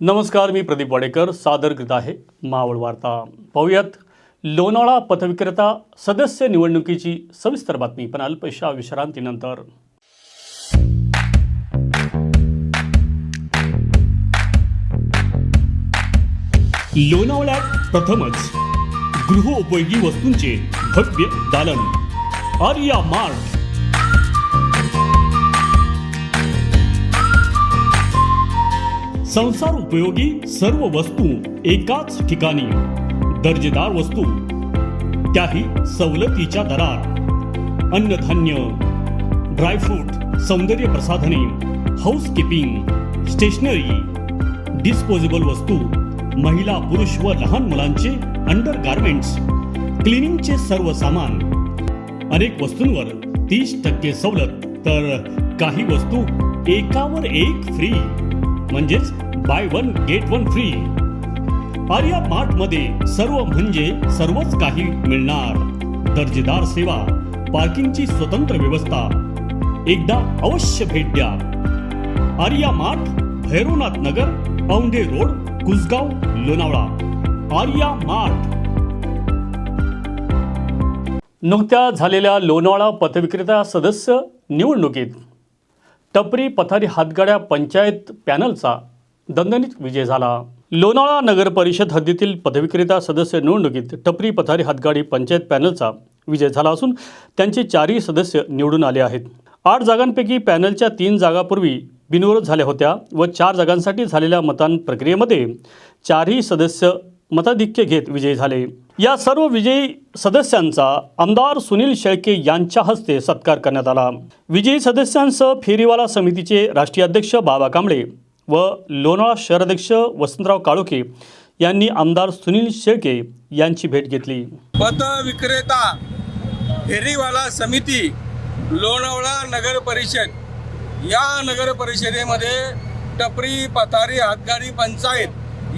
नमस्कार मी प्रदीप वाडेकर सादर करीत आहे मावळ वार्ता. पाहूयात लोणावळा पथविक्रेता सदस्य निवडणुकीची सविस्तर बातमी. पण अल्पशा विश्रांतीनंतर. लोणावळ्यात प्रथमच गृहोपयोगी वस्तूंचे भव्य दालन. आर्या मार्ट संसार उपयोगी सर्व वस्तू एकाच ठिकाणी. दर्जेदार वस्तू त्याही सवलतीच्या दरात. अन्नधान्य ड्रायफ्रूट सौंदर्य प्रसाधने हाऊसकीपिंग स्टेशनरी डिस्पोजेबल वस्तू महिला पुरुष व लहान मुलांचे अंडर गार्मेंट्स क्लिनिंगचे सर्व सामान. अनेक वस्तूंवर तीस टक्के सवलत तर काही वस्तू एकावर एक फ्री म्हणजेच buy one get one free Arya मार्टमध्ये सर्व म्हणजे सर्वच काही मिळणार. दर्जेदार सेवा पार्किंगची स्वतंत्र व्यवस्था. एकदा अवश्य भेट द्या. Arya mart Bhairavnath Nagar Aundhe road Kusgaon Lonavala. Arya mart. नुकत्या झालेल्या लोणावळा पथविक्रेता सदस्य निवडणुकीत टपरी पथारी हातगाड्या पंचायत पॅनलचा दणदणीत विजय झाला. लोणावळा नगर परिषद हद्दीतील पदविक्रेता सदस्य निवडणुकीत टपरी पथारी हातगाडी पंचायत पॅनलचा विजय झाला असून त्यांचे चारही सदस्य निवडून आले आहेत. आठ जागांपैकी पॅनलच्या तीन जागापूर्वी बिनविरोध झाल्या होत्या व चार जागांसाठी झालेल्या मतदान प्रक्रियेमध्ये चारही सदस्य मताधिक्य घेत विजयी झाले. या सर्व विजयी सदस्यांचा आमदार सुनील शेळके यांच्या हस्ते सत्कार करण्यात आला. विजयी सदस्यांसह फेरीवाला समितीचे राष्ट्रीय अध्यक्ष बाबा कांबळे व लोणावळा शहराध्यक्ष वसंतराव काळोखे यांनी आमदार सुनील शेळके यांची भेट घेतली. पथ विक्रेता फेरीवाला समिती लोणावळा नगर परिषद. या नगर परिषदेमध्ये टपरी पथारी हातगाडी पंचायत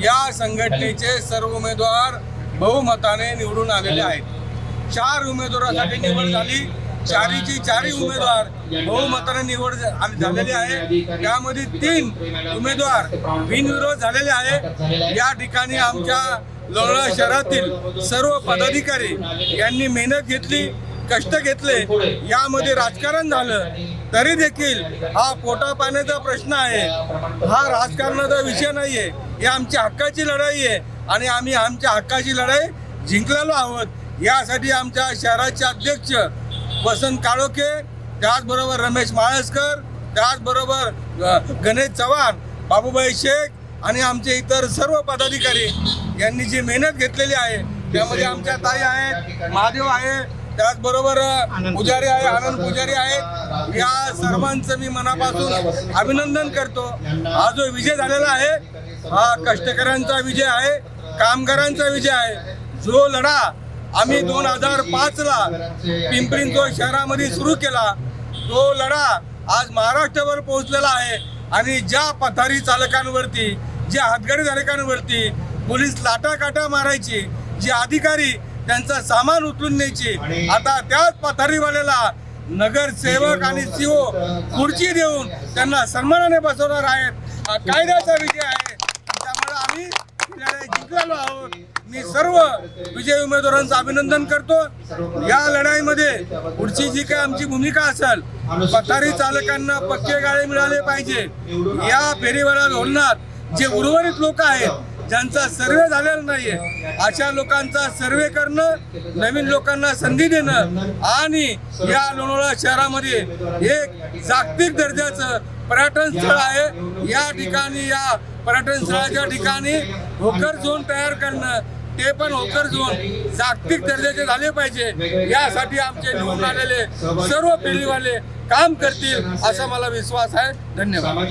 या संघटनेचे सर्व उमेदवार बहुमताने निवडून आलेले आहेत. चार उमेदवारासाठी निवड झाली. चारीची चारही उमेदवार बहुमताने निवड झालेले आहे. त्यामध्ये तीन उमेदवार बिनविरोध झालेले आहे. या ठिकाणी आमच्या लोणावळा शहरातील सर्व पदाधिकारी यांनी मेहनत घेतली कष्ट घेतले. यामध्ये राजकारण झालं. तरी देखील हा पोटा पाण्याचा प्रश्न आहे. हा राजकारणाचा विषय नाहीये. ही आमच्या हक्काची लढाई आहे आणि आम्ही आमच्या हक्काची लढाई जिंकलेलो आहोत. यासाठी आमच्या शहराचे अध्यक्ष वसंत काळोखे त्याचबरोबर रमेश माळसकर त्याचबरोबर गणेश चव्हाण बाबूभाई शेख आणि आमचे इतर सर्व पदाधिकारी यांनी जी मेहनत घेतलेली आहे त्यामध्ये आमच्या ताई आहेत महादेव आहे त्याचबरोबर पुजारी आहे आनंद पुजारी आहे. या सर्वांचं मी मनापासून अभिनंदन करतो. हा जो विजय झालेला आहे हा कष्टकऱ्यांचा विजय आहे कामगारांचा विजय आहे. जो लढा आम्ही दोन हजार पाचला पिंपरी चिंचवड शहरामध्ये सुरू केला तो लढा आज महाराष्ट्रभर पोहोचलेला आहे. आणि ज्या पथारी चालकांवरती ज्या हातगाडी चालकांवरती पोलीस लाटाकाटा मारायची जे अधिकारी त्यांचं सामान उचलून न्यायची. आता त्याच पथारीवाल्याला नगरसेवक आणि सीओ खुर्ची देऊन त्यांना सन्मानाने बसवणार आहेत. हा कायद्याचा विजय आहे. त्यामुळे आम्ही लढाई जिंकलेलो आहोत. मी सर्व विजयी उमेदवारांचं अभिनंदन करतो. या लढाईमध्ये पुढची जी काही आमची भूमिका असेल पथारी चालकांना पक्के गाळे मिळाले पाहिजे. या फेरीवाला धोरणात जे उर्वरित लोक आहेत ज्यांचा सर्वे झालेला नाहीये अशा लोकांचा सर्वे करणं नवीन लोकांना संधी देणं आणि या लोणावळा शहरामध्ये एक जागतिक दर्जाचं पर्यटन स्थळ आहे. या ठिकाणी या पर्यटन स्थळाच्या ठिकाणी होकर झोन तयार करणं ते पण होकर झोन जागतिक दर्जाचे झाले पाहिजे. यासाठी आमचे निवडून आलेले सर्व फेरीवाले काम करतील असा मला विश्वास आहे. धन्यवाद.